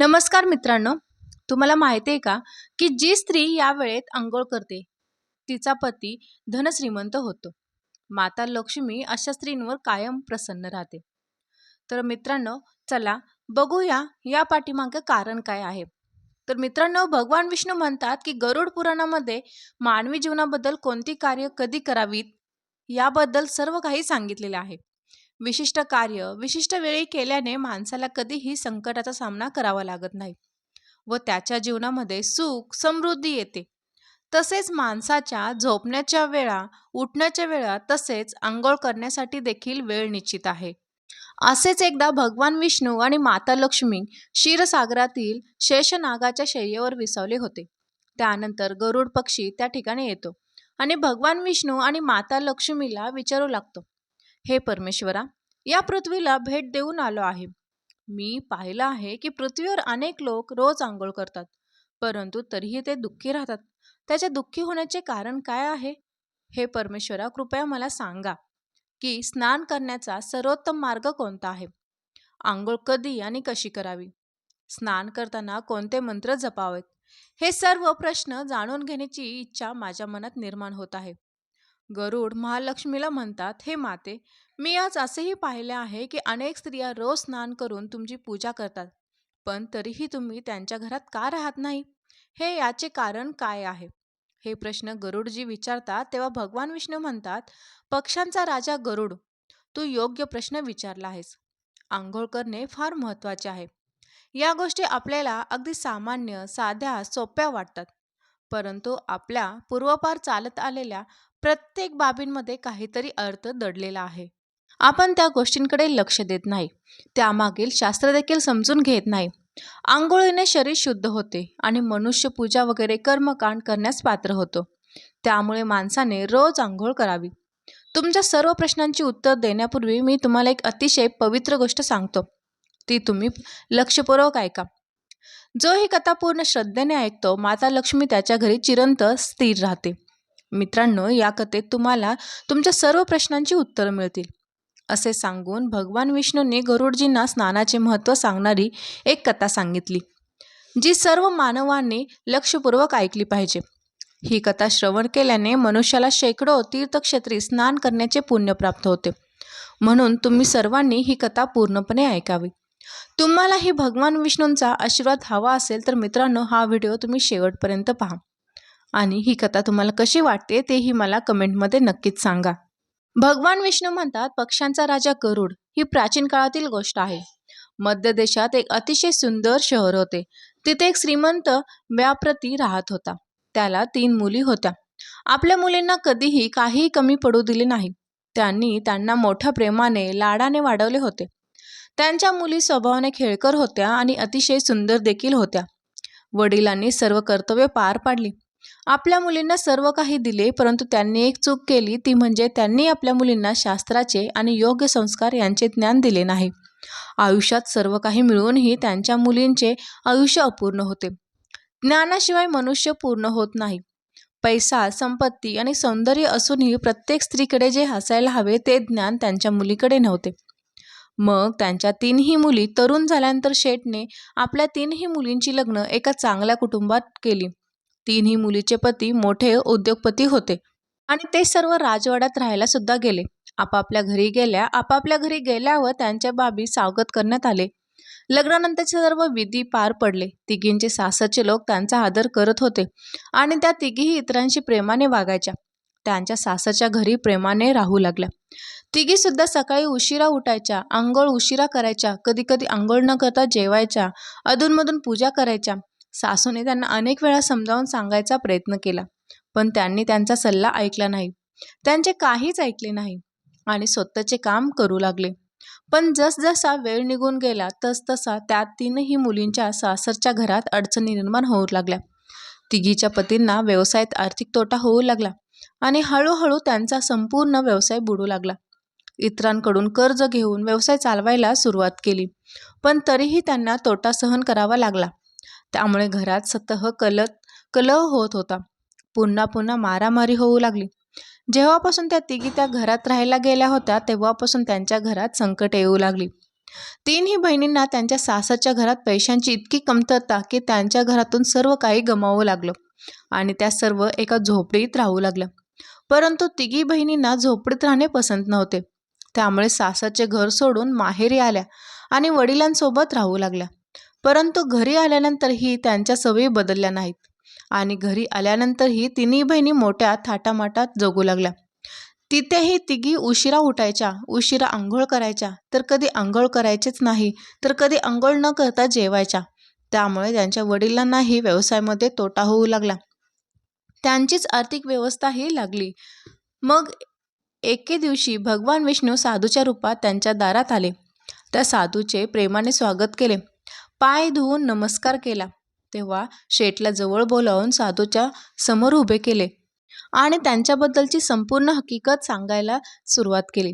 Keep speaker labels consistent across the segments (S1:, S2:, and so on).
S1: नमस्कार मित्रांनो तुम्हाला माहिती आहे का की जी स्त्री या वेळेत आंघोळ करते तिचा पती धनश्रीमंत होतो. माता लक्ष्मी अशा स्त्रींवर कायम प्रसन्न राहते. तर मित्रांनो चला बघूया या पाठीमागे कारण काय आहे. तर मित्रांनो भगवान विष्णू म्हणतात की गरुड पुराणामध्ये मानवी जीवनाबद्दल कोणती कार्य कधी करावीत? याबद्दल सर्व काही सांगितलेले आहे. विशिष्ट कार्य विशिष्ट वेळी केल्याने माणसाला कधीही संकटाचा सामना करावा लागत नाही व त्याच्या जीवनामध्ये सुख समृद्धी येते. तसेच माणसाच्या झोपण्याच्या वेळा उठण्याच्या वेळा तसेच आंघोळ करण्यासाठी देखील वेळ निश्चित आहे. असेच एकदा भगवान विष्णू आणि माता लक्ष्मी क्षीरसागरातील शेषनागाच्या शय्येवर विसावले होते. त्यानंतर गरुड पक्षी त्या ठिकाणी येतो आणि भगवान विष्णू आणि माता लक्ष्मीला विचारू लागतो. हे परमेश्वरा या पृथ्वीला भेट देऊन आलो आहे. मी पाहिलं आहे की पृथ्वीवर अनेक लोक रोज आंघोळ करतात परंतु तरीही ते दुःखी राहतात. त्याच्या दुःखी होण्याचे कारण काय आहे? हे परमेश्वरा कृपया मला सांगा की स्नान करण्याचा सर्वोत्तम मार्ग कोणता आहे? आंघोळ कधी आणि कशी करावी? स्नान करताना कोणते मंत्र जपावेत? हे सर्व प्रश्न जाणून घेण्याची इच्छा माझ्या मनात निर्माण होत आहे. गरुड महालक्ष्मीला म्हणतात हे माते मी आज असेही पाहिले आहे की अनेक स्त्रिया रोज स्नान करून तुमची पूजा करतात पण तरीही तुम्ही त्यांच्या घरात का राहत नाही? हे याचे कारण काय आहे? हे प्रश्न गरुडजी विचारतात तेव्हा भगवान विष्णू म्हणतात पक्षांचा राजा गरुड तू योग्य प्रश्न विचारला आहेस. आंघोळ करणे फार महत्त्वाचे आहे. या गोष्टी आपल्याला अगदी सामान्य साध्या सोप्या वाटतात परंतु आपल्या पूर्वपार चालत आलेल्या प्रत्येक बाबींमध्ये काहीतरी अर्थ दडलेला आहे. आपण त्या गोष्टींकडे लक्ष देत नाही. त्यामागील शास्त्र देखील समजून घेत नाही. आंघोळीने शरीर शुद्ध होते आणि मनुष्य पूजा वगैरे कर्मकांड करण्यास पात्र होतो. त्यामुळे माणसाने रोज आंघोळ करावी. तुमच्या सर्व प्रश्नांची उत्तर देण्यापूर्वी मी तुम्हाला एक अतिशय पवित्र गोष्ट सांगतो. ती तुम्ही लक्षपूर्वक ऐका. जो ही कथा पूर्ण श्रद्धेने ऐकतो माता लक्ष्मी त्याच्या घरी चिरंत स्थिर राहते. मित्रांनो या कथेत तुम्हाला तुमच्या सर्व प्रश्नांची उत्तरं मिळतील. असे सांगून भगवान विष्णूने गरुडजींना स्नानाचे महत्त्व सांगणारी एक कथा सांगितली जी सर्व मानवांनी लक्षपूर्वक ऐकली पाहिजे. ही कथा श्रवण केल्याने मनुष्याला शेकडो तीर्थक्षेत्री स्नान करण्याचे पुण्य प्राप्त होते. म्हणून तुम्ही सर्वांनी ही कथा पूर्णपणे ऐकावी. तुम्हालाही भगवान विष्णूंचा आशीर्वाद हवा असेल तर मित्रांनो हा व्हिडिओ तुम्ही शेवटपर्यंत पहा. आणि ही कथा तुम्हाला कशी वाटते तेही मला कमेंटमध्ये नक्कीच सांगा. भगवान विष्णू म्हणतात पक्ष्यांचा राजा गरुड ही प्राचीन काळातील गोष्ट आहे. मध्य देशात एक अतिशय सुंदर शहर होते. तिथे एक श्रीमंत व्याप्रती राहत होता. त्याला तीन मुली होत्या. आपल्या मुलींना कधीही काहीही कमी पडू दिले नाही. त्यांनी त्यांना मोठ्या प्रेमाने लाडाने वाढवले होते. त्यांच्या मुली स्वभावाने खेळकर होत्या आणि अतिशय सुंदर देखील होत्या. वडिलांनी सर्व कर्तव्य पार पाडली. आपल्या मुलींना सर्व काही दिले परंतु त्यांनी एक चूक केली ती म्हणजे त्यांनी आपल्या मुलींना शास्त्राचे आणि योग्य संस्कार यांचे ज्ञान दिले नाही. आयुष्यात सर्व काही मिळूनही त्यांच्या मुलींचे आयुष्य अपूर्ण होते. ज्ञानाशिवाय मनुष्य पूर्ण होत नाही. पैसा संपत्ती आणि सौंदर्य असूनही प्रत्येक स्त्रीकडे जे हसायला हवे ते ज्ञान त्यांच्या मुलीकडे नव्हते. मग त्यांच्या तीनही मुली तरुण झाल्यानंतर शेठने आपल्या तीनही मुलींची लग्न एका चांगल्या कुटुंबात केली. तिन्ही मुलीचे पती मोठे उद्योगपती होते. आणि ते सर्व राजवाड्यात राहायला सुद्धा गेले. आपापल्या घरी गेल्या आपापल्या घरी गेल्यावर त्यांच्या बाबी सावगत करण्यात आले. लग्नानंतरचे सर्व विधी पार पडले. तिघींचे सासरचे लोक त्यांचा आदर करत होते आणि त्या तिघीही इतरांशी प्रेमाने वागायच्या. त्यांच्या सासरच्या घरी प्रेमाने राहू लागल्या. तिघी सुद्धा सकाळी उशिरा उठायच्या आंघोळ उशिरा करायच्या कधी कधी आंघोळ न करता जेवायच्या अधूनमधून पूजा करायच्या. सासूने त्यांना अनेक वेळा समजावून सांगायचा प्रयत्न केला पण त्यांनी त्यांचा सल्ला ऐकला नाही. त्यांचे काहीच ऐकले नाही आणि स्वतःचे काम करू लागले. पण जसजसा वेळ निघून गेला तसतसा त्या तीनही मुलींच्या सासरच्या घरात अडचणी निर्माण होऊ लागल्या. तिघीच्या पतींना व्यवसायात आर्थिक तोटा होऊ लागला आणि हळूहळू त्यांचा संपूर्ण व्यवसाय बुडू लागला. इतरांकडून कर्ज घेऊन व्यवसाय चालवायला सुरुवात केली पण तरीही त्यांना तोटा सहन करावा लागला. त्यामुळे घरात सतह कलत कलह होत होता. पुन्हा पुन्हा मारामारी होऊ लागली. जेव्हापासून त्या तिघी त्या घरात राहायला गेल्या होत्या तेव्हापासून त्यांच्या घरात संकट येऊ लागली. तीनही बहिणींना त्यांच्या सासाच्या घरात पैशांची इतकी कमतरता की त्यांच्या घरातून सर्व काही गमावं लागलं आणि त्या सर्व एका झोपडीत राहू लागल्या. परंतु तिघी बहिणींना झोपडीत राहणे पसंत नव्हते. त्यामुळे सासाचे घर सोडून माहेरी आल्या आणि वडिलांसोबत राहू लागल्या. परंतु घरी आल्यानंतरही त्यांच्या सवयी बदलल्या नाहीत. आणि घरी आल्यानंतरही तिन्ही बहिणी मोठ्या थाटामाटात जगू लागल्या. तिथेही तिघी उशिरा उठायच्या उशिरा आंघोळ करायच्या तर कधी आंघोळ करायचेच नाही तर कधी आंघोळ न करता जेवायच्या. त्यामुळे त्यांच्या वडिलांनाही व्यवसायामध्ये तोटा होऊ लागला. त्यांचीच आर्थिक व्यवस्थाही लागली. मग एके दिवशी भगवान विष्णू साधूच्या रूपात त्यांच्या दारात आले. त्या साधूचे प्रेमाने स्वागत केले. पाय धुवून नमस्कार केला. तेव्हा शेठला जवळ बोलावून साधूच्या समोर उभे केले आणि त्यांच्याबद्दलची संपूर्ण हकीकत सांगायला सुरुवात केली.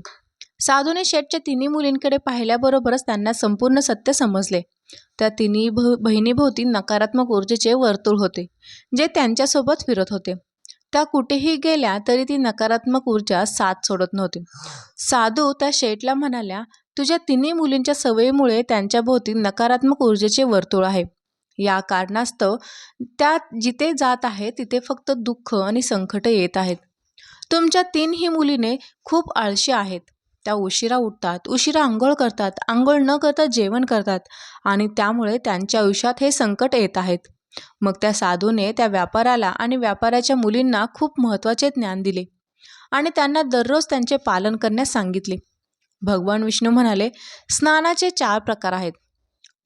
S1: साधूने शेठच्या तिन्ही मुलींकडे पाहिल्याबरोबरच त्यांना संपूर्ण सत्य समजले. त्या तिन्ही भ बहिणीभोवती नकारात्मक ऊर्जेचे वर्तुळ होते जे त्यांच्यासोबत फिरत होते. त्या कुठेही गेल्या तरी ती नकारात्मक ऊर्जा साथ सोडत नव्हती. साधू त्या शेठला म्हणाल्या तुझ्या तिन्ही मुलींच्या सवयीमुळे त्यांच्याभोवती नकारात्मक ऊर्जेचे वर्तुळ आहे. या कारणास्तव त्या जिथे जात आहे तिथे फक्त दुःख आणि संकट येत आहेत. तुमच्या तीनही मुलीने खूप आळशी आहेत. त्या उशिरा उठतात उशिरा आंघोळ करतात आंघोळ न करता जेवण करतात आणि त्यामुळे त्यांच्या आयुष्यात हे संकट येत आहेत. मग त्या साधूने त्या व्यापाराला आणि व्यापाराच्या मुलींना खूप महत्त्वाचे ज्ञान दिले आणि त्यांना दररोज त्यांचे पालन करण्यास सांगितले. भगवान विष्णू म्हणाले स्नानाचे चार प्रकार आहेत.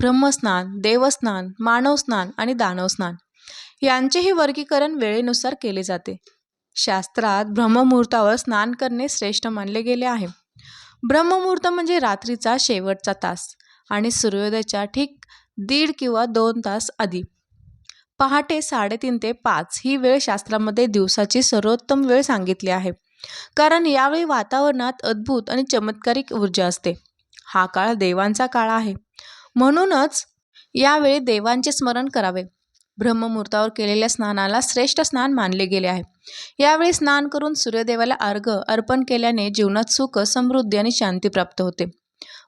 S1: ब्रह्मस्नान देवस्नान मानवस्नान आणि दानवस्नान. यांचेही वर्गीकरण वेळेनुसार केले जाते. शास्त्रात ब्रह्ममुहूर्तावर स्नान करणे श्रेष्ठ मानले गेले आहे. ब्रह्ममुहूर्त म्हणजे रात्रीचा शेवटचा तास आणि सूर्योदयाच्या ठीक दीड किंवा दोन तास आधी. पहाटे साडेतीन ते पाच ही वेळ शास्त्रामध्ये दिवसाची सर्वोत्तम वेळ सांगितली आहे. कारण यावेळी वातावरणात अद्भुत आणि चमत्कारिक ऊर्जा असते. हा काळ देवांचा काळ आहे. म्हणूनच यावेळी देवांचे स्मरण करावे. ब्रह्ममुहूर्तावर केलेल्या स्नानाला श्रेष्ठ स्नान मानले गेले आहे. यावेळी स्नान करून सूर्यदेवाला अर्घ अर्पण केल्याने जीवनात सुख समृद्धी आणि शांती प्राप्त होते.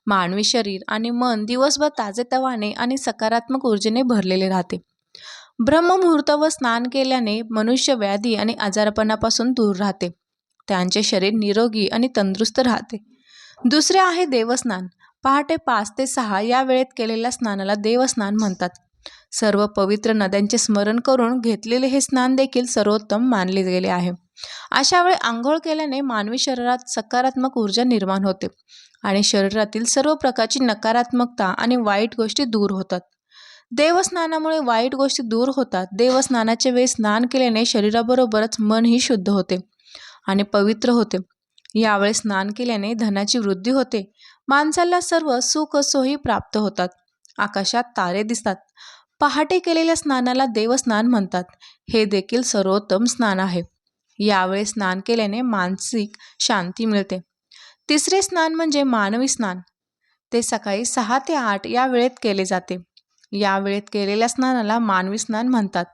S1: मानवी शरीर आणि मन दिवसभर ताजेतवाने आणि सकारात्मक ऊर्जेने भरलेले राहते. ब्रह्ममुहूर्त व स्नान केल्याने मनुष्य व्याधी आणि आजारपणापासून दूर राहते. त्यांचे शरीर निरोगी आणि तंदुरुस्त राहते. दुसरे आहे देवस्नान पहाटे पाच ते सहा या वेळेत केलेल्या स्नानाला देवस्नान म्हणतात. सर्व पवित्र नद्यांचे स्मरण करून घेतलेले हे स्नान देखील सर्वोत्तम मानले गेले आहे. अशा वेळी आंघोळ केल्याने मानवी शरीरात सकारात्मक ऊर्जा निर्माण होते आणि शरीरातील सर्व प्रकारची नकारात्मकता आणि वाईट गोष्टी दूर होतात. देवस्नानामुळे वाईट गोष्टी दूर होतात. देवस्नानाच्या वेळी स्नान केल्याने शरीराबरोबरच मनही शुद्ध होते. आणि पवित्र होते. यावेळी स्नान केल्याने धनाची वृद्धी होते. माणसाला सर्व सुख सोयी प्राप्त होतात. आकाशात तारे दिसतात. पहाटे केलेल्या स्नानाला देवस्नान म्हणतात. हे देखील सर्वोत्तम स्नान आहे. यावेळी स्नान केल्याने मानसिक शांती मिळते. तिसरे स्नान म्हणजे मानवी स्नान. ते सकाळी सहा ते आठ या वेळेत केले जाते. या वेळेत केलेल्या स्नानाला मानवी स्नान म्हणतात.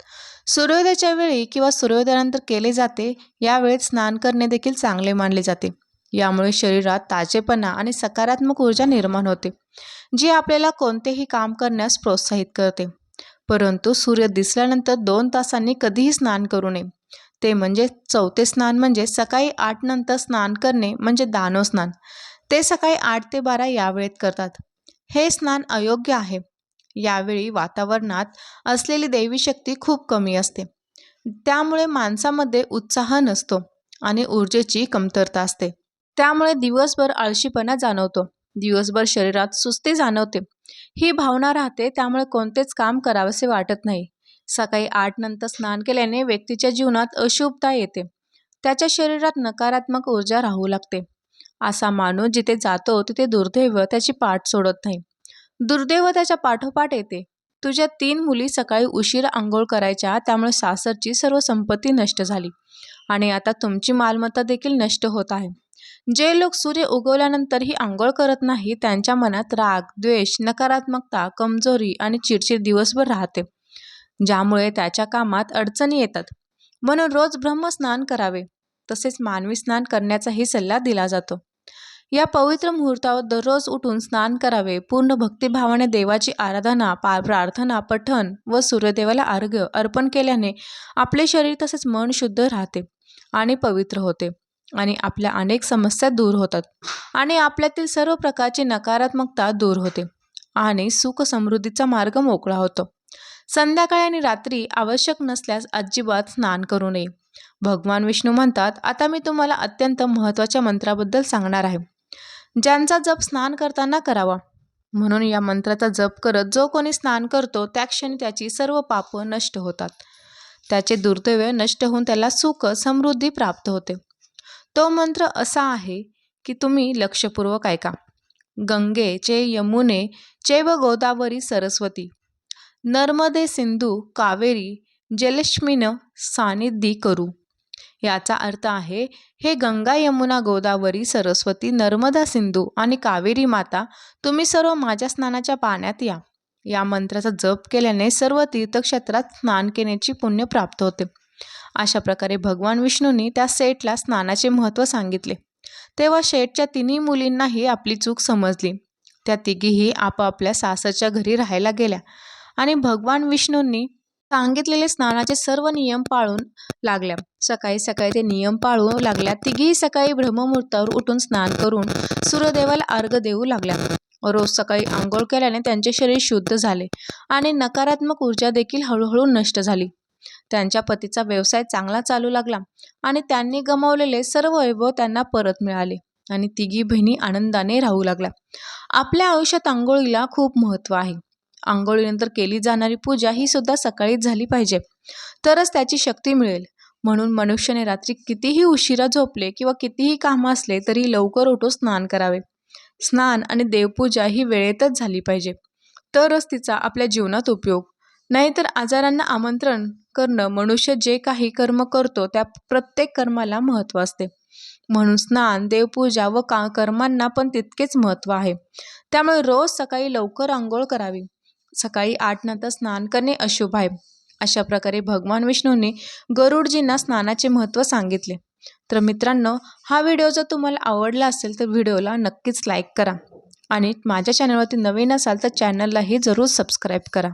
S1: सूर्योदयाच्या वेळी किंवा सूर्योदयानंतर केले जाते यावेळेत स्नान करणे देखील चांगले मानले जाते. यामुळे शरीरात ताजेपणा आणि सकारात्मक ऊर्जा निर्माण होते जी आपल्याला कोणतेही काम करण्यास प्रोत्साहित करते. परंतु सूर्य दिसल्यानंतर दोन तासांनी कधीही स्नान करू नये. ते म्हणजे चौथे स्नान म्हणजे सकाळी आठ नंतर स्नान करणे म्हणजे दानव स्नान ते सकाळी आठ ते बारा या वेळेत करतात. हे स्नान अयोग्य आहे. यावेळी वातावरणात असलेली दैवी शक्ती खूप कमी असते. त्यामुळे माणसामध्ये उत्साह नसतो आणि ऊर्जेची कमतरता असते. त्यामुळे दिवसभर आळशीपणा जाणवतो. दिवसभर शरीरात सुस्ती जाणवते. ही भावना राहते त्यामुळे कोणतेच काम करावेसे वाटत नाही. सकाळी आठ नंतर स्नान केल्याने व्यक्तीच्या जीवनात अशुभता येते. त्याच्या शरीरात नकारात्मक ऊर्जा राहू लागते. असा माणूस जिथे जातो तिथे दुर्दैव त्याची पाठ सोडत नाही. दुर्दैव त्याच्या पाठोपाठ येते. तुझ्या तीन मुली सकाळी उशीर आंघोळ करायच्या त्यामुळे सासरची सर्व संपत्ती नष्ट झाली. आणि आता तुमची मालमत्ता देखील नष्ट होत आहे. जे लोक सूर्य उगवल्यानंतरही आंघोळ करत नाही त्यांच्या मनात राग द्वेष नकारात्मकता कमजोरी आणि चिडचिड दिवसभर राहते ज्यामुळे त्याच्या कामात अडचणी येतात. म्हणून रोज ब्रह्मस्नान करावे. तसेच मानवी स्नान करण्याचाही सल्ला दिला जातो. या पवित्र मुहूर्तावर दररोज उठून स्नान करावे. पूर्ण भक्तिभावाने देवाची आराधना पा प्रार्थना पठण व सूर्यदेवाला अर्घ्य अर्पण केल्याने आपले शरीर तसेच मन शुद्ध राहते आणि पवित्र होते आणि आपल्या अनेक समस्या दूर होतात आणि आपल्यातील सर्व प्रकारची नकारात्मकता दूर होते आणि सुख समृद्धीचा मार्ग मोकळा होतो. संध्याकाळी आणि रात्री आवश्यक नसल्यास अजिबात स्नान करू नये. भगवान विष्णू म्हणतात आता मी तुम्हाला अत्यंत महत्त्वाच्या मंत्राबद्दल सांगणार आहे. ज्यांचा जप स्नान करताना करावा. म्हणून या मंत्राचा जप करत जो कोणी स्नान करतो त्या क्षणी त्याची सर्व पापं नष्ट होतात. त्याचे दुर्दैव नष्ट होऊन त्याला सुख समृद्धी प्राप्त होते. तो मंत्र असा आहे की तुम्ही लक्षपूर्वक ऐका. गंगे चे यमुने चैव गोदावरी सरस्वती नर्मदे सिंधू कावेरी जलक्ष्मीन सानिधी करू. याचा अर्थ आहे हे गंगा यमुना गोदावरी सरस्वती नर्मदा सिंधू आणि कावेरी माता तुम्ही सर्व माझ्या स्नानाच्या पाण्यात या. या मंत्राचा जप केल्याने सर्व तीर्थक्षेत्रात स्नान केल्याची पुण्य प्राप्त होते. अशा प्रकारे भगवान विष्णूंनी त्या सेठला स्नानाचे महत्त्व सांगितले. तेव्हा शेठच्या तिन्ही मुलींनाही आपली चूक समजली. त्या तिघीही आपापल्या सासरच्या घरी राहायला गेल्या आणि भगवान विष्णूंनी सांगितलेले स्नानाचे सर्व नियम पाळून लागल्या. सकाळी सकाळी ते नियम पाळू लागल्या. तिघीही सकाळी ब्रह्ममुहूर्तावर उठून स्नान करून सूर्यदेवाला अर्घ देऊ लागल्या. रोज सकाळी आंघोळ केल्याने त्यांचे शरीर शुद्ध झाले आणि नकारात्मक ऊर्जा देखील हळूहळू नष्ट झाली. त्यांच्या पतीचा व्यवसाय चांगला चालू लागला आणि त्यांनी गमावलेले सर्व वैभव त्यांना परत मिळाले आणि तिघी बहिणी आनंदाने राहू लागल्या. आपल्या आयुष्यात आंघोळीला खूप महत्त्व आहे. आंघोळीनंतर केली जाणारी पूजा ही सुद्धा सकाळीच झाली पाहिजे. तरच त्याची शक्ती मिळेल. म्हणून मनुष्याने रात्री कितीही उशिरा झोपले किंवा कितीही कामं असले तरी लवकर उठून स्नान करावे. स्नान आणि देवपूजा ही वेळेतच झाली पाहिजे. तरच तिचा आपल्या जीवनात उपयोग. नाहीतर आजारांना आमंत्रण करणं मनुष्य जे काही कर्म करतो त्या प्रत्येक कर्माला महत्त्व असते. म्हणून स्नान देवपूजा व का कर्मांना पण तितकेच महत्त्व आहे. त्यामुळे रोज सकाळी लवकर आंघोळ करावी. सकाळी आठ नंतर स्नान करणे अशुभ आहे अशा प्रकारे भगवान विष्णूंनी गरुडजींना स्नानाचे महत्त्व सांगितले. तर मित्रांनो हा व्हिडिओ जर तुम्हाला आवडला असेल तर व्हिडिओला नक्कीच लाईक करा आणि माझ्या चॅनलवरती नवीन असाल तर चॅनललाही जरूर सबस्क्राईब करा.